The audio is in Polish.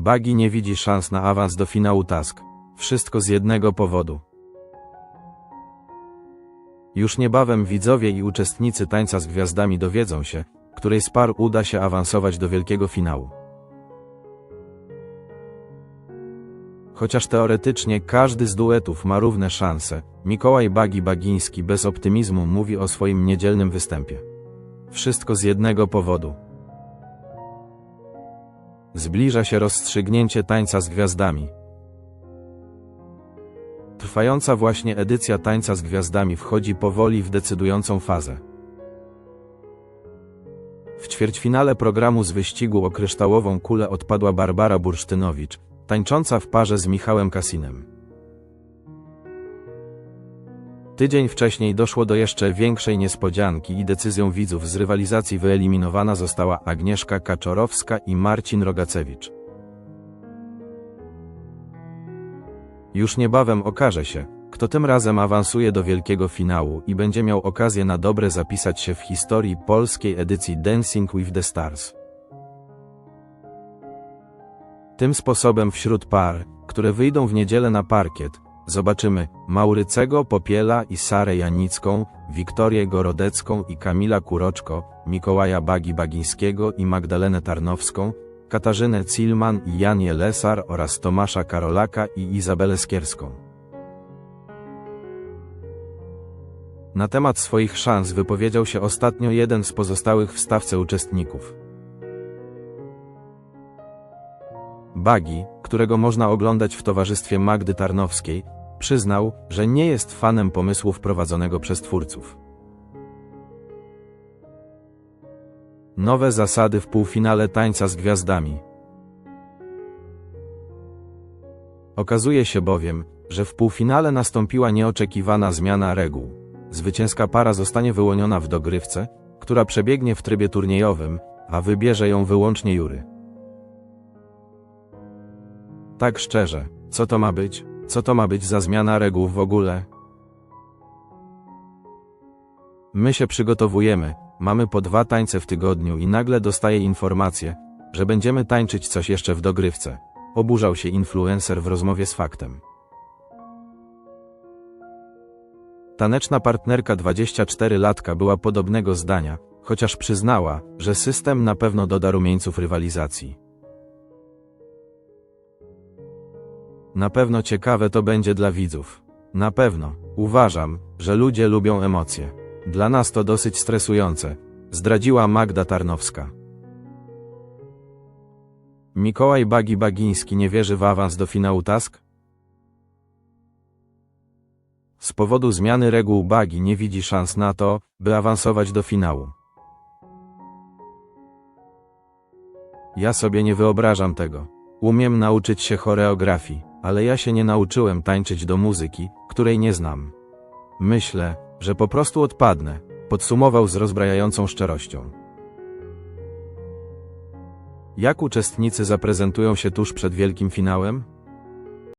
Bagi nie widzi szans na awans do finału task. Wszystko z jednego powodu. Już niebawem widzowie i uczestnicy tańca z gwiazdami dowiedzą się, której z par uda się awansować do wielkiego finału. Chociaż teoretycznie każdy z duetów ma równe szanse, Mikołaj Bagi Bagiński bez optymizmu mówi o swoim niedzielnym występie. Wszystko z jednego powodu. Zbliża się rozstrzygnięcie tańca z gwiazdami. Trwająca właśnie edycja tańca z gwiazdami wchodzi powoli w decydującą fazę. W ćwierćfinale programu z wyścigu o kryształową kulę odpadła Barbara Bursztynowicz, tańcząca w parze z Michałem Kasinem. Tydzień wcześniej doszło do jeszcze większej niespodzianki i decyzją widzów z rywalizacji wyeliminowana została Agnieszka Kaczorowska i Marcin Rogacewicz. Już niebawem okaże się, kto tym razem awansuje do wielkiego finału i będzie miał okazję na dobre zapisać się w historii polskiej edycji Dancing with the Stars. Tym sposobem wśród par, które wyjdą w niedzielę na parkiet, zobaczymy Maurycego Popiela i Sarę Janicką, Wiktorię Gorodecką i Kamila Kuroczko, Mikołaja Bagi Bagińskiego i Magdalenę Tarnowską, Katarzynę Cilman i Janię Lesar oraz Tomasza Karolaka i Izabelę Skierską. Na temat swoich szans wypowiedział się ostatnio jeden z pozostałych w stawce uczestników. Bagi, którego można oglądać w towarzystwie Magdy Tarnowskiej, przyznał, że nie jest fanem pomysłu wprowadzonego przez twórców. Nowe zasady w półfinale tańca z gwiazdami. Okazuje się bowiem, że w półfinale nastąpiła nieoczekiwana zmiana reguł. Zwycięska para zostanie wyłoniona w dogrywce, która przebiegnie w trybie turniejowym, a wybierze ją wyłącznie jury. Tak szczerze, co to ma być? Co to ma być za zmiana reguł w ogóle? My się przygotowujemy, mamy po dwa tańce w tygodniu i nagle dostaję informację, że będziemy tańczyć coś jeszcze w dogrywce. Oburzał się influencer w rozmowie z faktem. Taneczna partnerka 24-latka była podobnego zdania, chociaż przyznała, że system na pewno doda rumieńców rywalizacji. Na pewno ciekawe to będzie dla widzów. Na pewno. Uważam, że ludzie lubią emocje. Dla nas to dosyć stresujące, zdradziła Magda Tarnowska. Mikołaj Bagi Bagiński nie wierzy w awans do finału task? Z powodu zmiany reguł Bagi nie widzi szans na to, by awansować do finału. Ja sobie nie wyobrażam tego. Umiem nauczyć się choreografii, ale ja się nie nauczyłem tańczyć do muzyki, której nie znam. Myślę, że po prostu odpadnę, podsumował z rozbrajającą szczerością. Jak uczestnicy zaprezentują się tuż przed wielkim finałem?